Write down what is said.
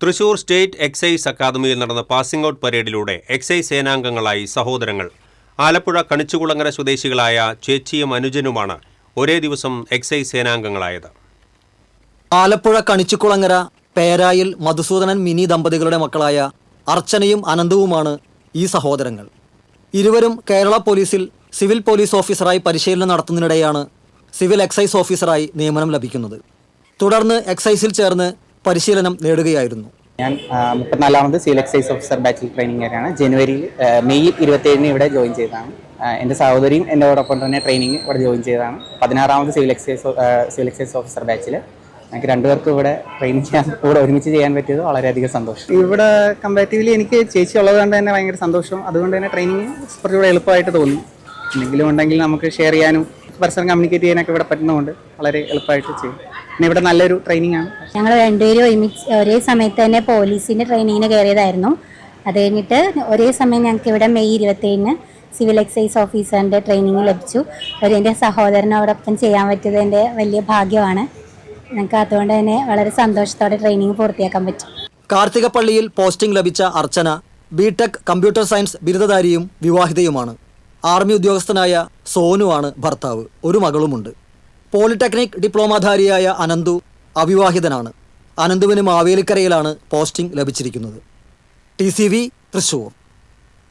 Thrissur state excise അക്കാദമിയിൽ നടന്ന passing out പരേഡിലൂടെ എക്സൈസ് സേനാംഗങ്ങളായി സഹോദരങ്ങൾ. ആലപ്പുഴ കണിച്ചുകുളങ്ങര സ്വദേശികളായ ചേച്ചിയും അനുജനുമാണ് ഒരേ ദിവസം എക്സൈസ് സേനാംഗങ്ങളായത്. ആലപ്പുഴ കണിച്ചുകുളങ്ങര പേരായിൽ മധുസൂദനൻ മിനി ദമ്പതികളുടെ മക്കളായ അർച്ചനയും അനന്തവുമാണ് ഈ സഹോദരങ്ങൾ. ഇരുവരും കേരള പോലീസിൽ സിവിൽ പോലീസ് ഓഫീസറായി പരിശീലനം നടത്തുന്നതിനിടെയാണ് സിവിൽ എക്സൈസ് ഓഫീസറായി നിയമനം ലഭിക്കുന്നത്. തുടർന്ന് എക്സൈസിൽ ചേർന്ന് പരിശീലനം നേടുകയായിരുന്നു. ഞാൻ മുപ്പത്തിനാലാമത് സിവിൽ എക്സൈസ് ഓഫീസർ ബാച്ചിൽ ട്രെയിനിങ് ജനുവരിയിൽ ജനുവരി മെയ് ഇരുപത്തേഴിന് ഇവിടെ ജോയിൻ ചെയ്തതാണ്. എന്റെ സഹോദരിയും എന്നോടൊപ്പം തന്നെ ട്രെയിനിങ് ഇവിടെ ജോയിൻ ചെയ്തതാണ്. പതിനാറാമത് civil excise civil excise officer ബാച്ചിൽ ഞങ്ങൾക്ക് രണ്ടുപേർക്കും ഇവിടെ ട്രെയിനിങ് ചെയ്യാൻ കൂടെ ഒരുമിച്ച് ചെയ്യാൻ പറ്റിയത് വളരെയധികം സന്തോഷം. ഇവിടെ കമ്പാരിറ്റീവ്ലി എനിക്ക് ചേച്ചി ഉള്ളത് കൊണ്ട് തന്നെ ഭയങ്കര സന്തോഷം. അതുകൊണ്ട് തന്നെ ട്രെയിനിങ് കുറച്ചുകൂടെ എളുപ്പമായിട്ട് തോന്നി. എന്തെങ്കിലും ഉണ്ടെങ്കിൽ നമുക്ക് ഷെയർ ചെയ്യാനും പരസ്പരം കമ്മ്യൂണിക്കേറ്റ് ചെയ്യാനൊക്കെ ഇവിടെ പറ്റുന്നതുകൊണ്ട് വളരെ എളുപ്പമായിട്ട് ചെയ്യും ഇവിടെ നല്ലൊരു ട്രെയിനിങ് ആണ്. ഞങ്ങൾ രണ്ടുപേരും ഒരുമിച്ച് ഒരേ സമയത്ത് തന്നെ പോലീസിന്റെ ട്രെയിനിങ്ങിന് കയറിയതായിരുന്നു. അത് കഴിഞ്ഞിട്ട് ഒരേ സമയം ഞങ്ങൾക്ക് ഇവിടെ മെയ് ഇരുപത്തേഴിന് സിവിൽ എക്സൈസ് ഓഫീസറിന്റെ ട്രെയിനിങ് ലഭിച്ചു. ഒരു എന്റെ സഹോദരനോടൊപ്പം ചെയ്യാൻ പറ്റിയത് എന്റെ വലിയ ഭാഗ്യമാണ്. ഞങ്ങൾക്ക് അതുകൊണ്ട് തന്നെ വളരെ സന്തോഷത്തോടെ ട്രെയിനിങ് പൂർത്തിയാക്കാൻ പറ്റും. കാർത്തികപ്പള്ളിയിൽ പോസ്റ്റിംഗ് ലഭിച്ച അർച്ചന ബിടെക് കമ്പ്യൂട്ടർ സയൻസ് ബിരുദധാരിയും വിവാഹിതയുമാണ്. ആർമി ഉദ്യോഗസ്ഥനായ സോനുവാണ് ഭർത്താവ്. ഒരു മകളുമുണ്ട്. പോളിടെക്നിക് ഡിപ്ലോമാധാരിയായ അനന്തു അവിവാഹിതനാണ്. അനന്തുവിന് മാവേലിക്കരയിലാണ് പോസ്റ്റിംഗ് ലഭിച്ചിരിക്കുന്നത്. T C V Thrissur.